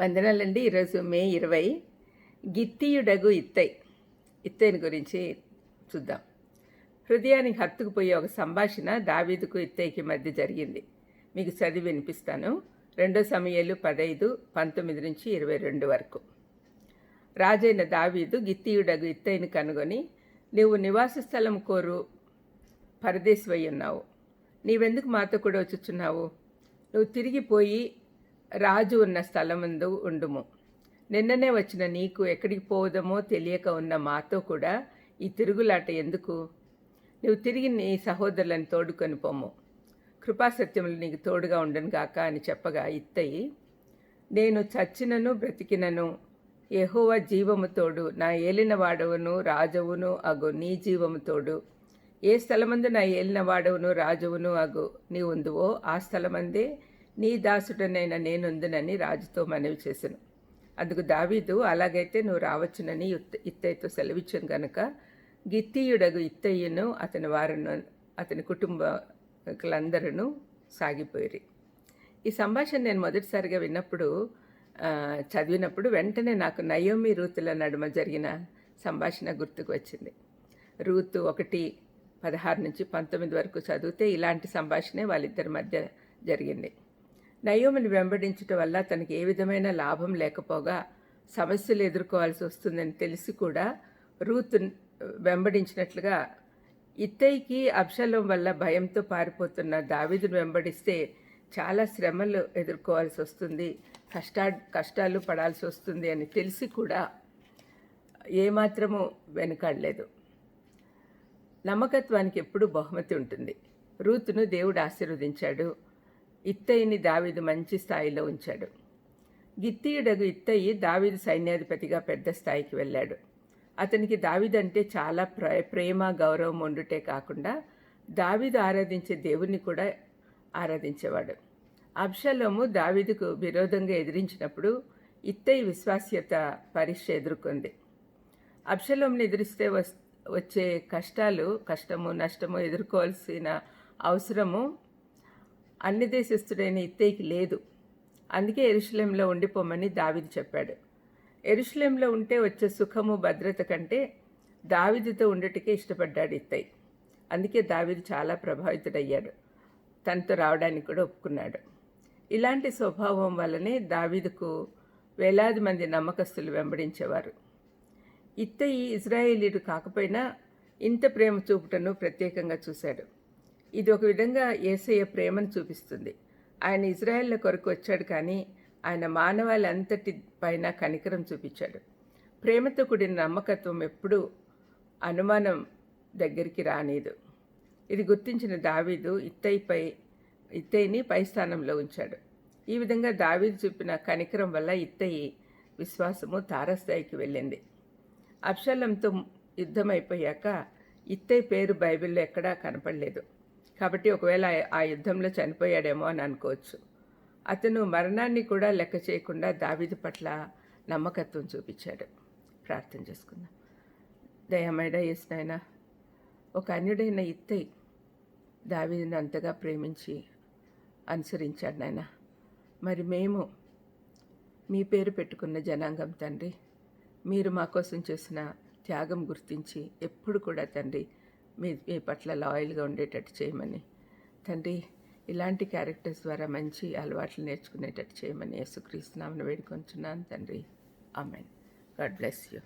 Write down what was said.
వందనాలండి. ఈరోజు మే ఇరవై. గిత్తియుడగు ఇత్తై. ఇత్తైని గురించి చూద్దాం. హృదయానికి హత్తుకుపోయే ఒక సంభాషణ దావీదుకు ఇత్తైకి మధ్య జరిగింది. మీకు చదివి వినిపిస్తాను. రెండో సమయాలు పదైదు పంతొమ్మిది నుంచి ఇరవై రెండు వరకు. రాజైన దావీదు గిత్తియుడగు ఇత్తైని కనుగొని నీవు నివాస స్థలం కోరు పరదేశమై ఉన్నావు. నీవెందుకు మాతో కూడా వచ్చుచున్నావు? నువ్వు తిరిగిపోయి రాజు ఉన్న స్థలమందు ఉండుము. నిన్ననే వచ్చిన నీకు ఎక్కడికి పోవదమో తెలియక ఉన్న మాతో కూడా ఈ తిరుగులాట ఎందుకు? నువ్వు తిరిగి నీ సహోదరులను తోడుకొని పోము. కృపాసత్యములు నీకు తోడుగా ఉండను గాక అని చెప్పగా ఇత్తయి నేను చచ్చినను బ్రతికినను. యహోవ జీవము తోడు నా ఏలిన వాడవును రాజవును అగు నీ జీవము తోడు. ఏ స్థలమందు నా ఏలిన వాడవును రాజవును అగు నీ ఉందువో ఆ స్థలమందే నీ దాసుడనైన నేనుందునని రాజుతో మనవి చేశాను అందుకు దావీదు అలాగైతే నువ్వు రావచ్చునని ఇత్తయ్యతో సెలవిచ్చాను గనుక గిత్తీయుడగు ఇత్తయ్యను అతని వారును అతని కుటుంబకులందరూ సాగిపోయి ఈ సంభాషణ నేను మొదటిసారిగా విన్నప్పుడు చదివినప్పుడు వెంటనే నాకు నయోమి రూతుల నడుమ జరిగిన సంభాషణ గుర్తుకు వచ్చింది. రూతు ఒకటి పదహారు నుంచి పంతొమ్మిది వరకు చదివితే ఇలాంటి సంభాషణే వాళ్ళిద్దరి మధ్య జరిగింది. నయోమిని వెంబడించటం వల్ల తనకి ఏ విధమైన లాభం లేకపోగా సమస్యలు ఎదుర్కోవాల్సి వస్తుందని తెలిసి కూడా రూత్ వెంబడించినట్లుగా ఇత్తయికి అబ్షలం వల్ల భయంతో పారిపోతున్న దావిదును వెంబడిస్తే చాలా శ్రమలు ఎదుర్కోవాల్సి వస్తుంది కష్టా కష్టాలు పడాల్సి వస్తుంది అని తెలిసి కూడా ఏమాత్రము వెనుకాడలేదు. నమ్మకత్వానికి ఎప్పుడూ బహుమతి ఉంటుంది. రూతును దేవుడు ఆశీర్వదించాడు. ఇత్తయిని దావీదు మంచి స్థాయిలో ఉంచాడు. గిత్తీయుడగు ఇత్తయి దావీదు సైన్యాధిపతిగా పెద్ద స్థాయికి వెళ్ళాడు. అతనికి దావీదంటే చాలా ప్ర ప్రేమ గౌరవం ఉండుటే కాకుండా దావీదు ఆరాధించే దేవుణ్ణి కూడా ఆరాధించేవాడు. అబ్షలోము దావీదుకు విరోధంగా ఎదిరించినప్పుడు ఇత్తయి విశ్వాస్యత పరీక్ష ఎదుర్కొంది. అబ్షలోంని ఎదిరిస్తే వచ్చే కష్టాలు కష్టము నష్టము ఎదుర్కోవాల్సిన అవసరము అన్ని దేశస్థుడైన ఇత్తయికి లేదు. అందుకే ఎరుషలేంలో ఉండిపోమని దావిది చెప్పాడు. ఎరుషలేంలో ఉంటే వచ్చే సుఖము భద్రత కంటే దావిదితో ఉండటకే ఇష్టపడ్డాడు ఇత్తయి. అందుకే దావిది చాలా ప్రభావితుడయ్యాడు. తనతో రావడానికి కూడా ఒప్పుకున్నాడు. ఇలాంటి స్వభావం వల్లనే దావిదుకు వేలాది మంది నమ్మకస్తులు వెంబడించేవారు. ఇత్తయి ఇజ్రాయేలీడు కాకపోయినా ఇంత ప్రేమ చూపుటను ప్రత్యేకంగా చూశాడు. ఇది ఒక విధంగా ఏసయ్య ప్రేమను చూపిస్తుంది. ఆయన ఇజ్రాయెల్ల కొరకు వచ్చాడు కానీ ఆయన మానవాళంతటి పైన కనికరం చూపించాడు. ప్రేమతో కూడిన నమ్మకత్వం ఎప్పుడూ అనుమానం దగ్గరికి రానేదు. ఇది గుర్తించిన దావీదు ఇత్తైపై ఇత్తయిని పై స్థానంలో ఉంచాడు. ఈ విధంగా దావీదు చూపిన కనికరం వల్ల ఇత్తయి విశ్వాసము తారస్థాయికి వెళ్ళింది. అప్షలంతో యుద్ధం అయిపోయాక ఇత్తయి పేరు బైబిల్లో ఎక్కడా కనపడలేదు. కాబట్టి ఒకవేళ ఆ యుద్ధంలో చనిపోయాడేమో అని అనుకోవచ్చు. అతను మరణాన్ని కూడా లెక్క చేయకుండా దావిది పట్ల నమ్మకత్వం చూపించాడు. ప్రార్థన చేసుకుందాం. దయమైడ నాయన ఒక అన్యుడైన ఇత్తై దావిదిని అంతగా ప్రేమించి అనుసరించాడు నాయన. మరి మేము మీ పేరు పెట్టుకున్న జనాంగం తండ్రి మీరు మా కోసం చేసిన త్యాగం గుర్తించి ఎప్పుడు కూడా తండ్రి మీ మీ పట్ల లాయల్గా ఉండేటట్టు చేయమని. తండ్రి ఇలాంటి క్యారెక్టర్స్ ద్వారా మంచి అలవాట్లు నేర్చుకునేటట్టు చేయమని యేసుక్రీస్తునామను వేడుకొంచున్నాను తండ్రి. ఆమెన్. God bless you.